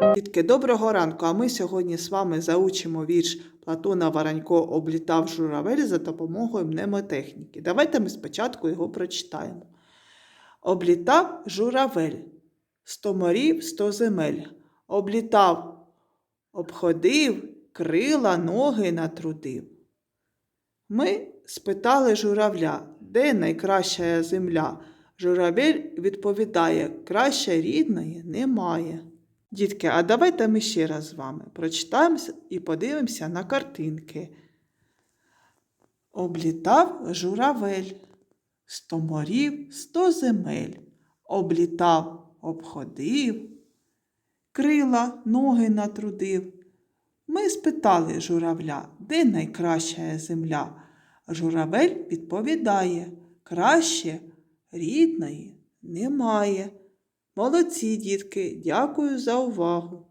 Дітки, доброго ранку! А ми сьогодні з вами заучимо вірш Платона Воронько облітав журавель за допомогою мнемотехніки. Давайте ми спочатку його прочитаємо. Облітав журавель, сто морів, сто земель. Облітав, обходив, крила, ноги натрудив. Ми спитали журавля, де найкраща земля. Журавель відповідає, краще рідної немає. Дітки, а давайте ми ще раз з вами прочитаємо і подивимося на картинки. Облітав журавель, сто морів, сто земель. Облітав, обходив, крила, ноги натрудив. Ми спитали журавля, де найкраща земля. Журавель відповідає, краще рідної немає. Молодці, дітки, дякую за увагу.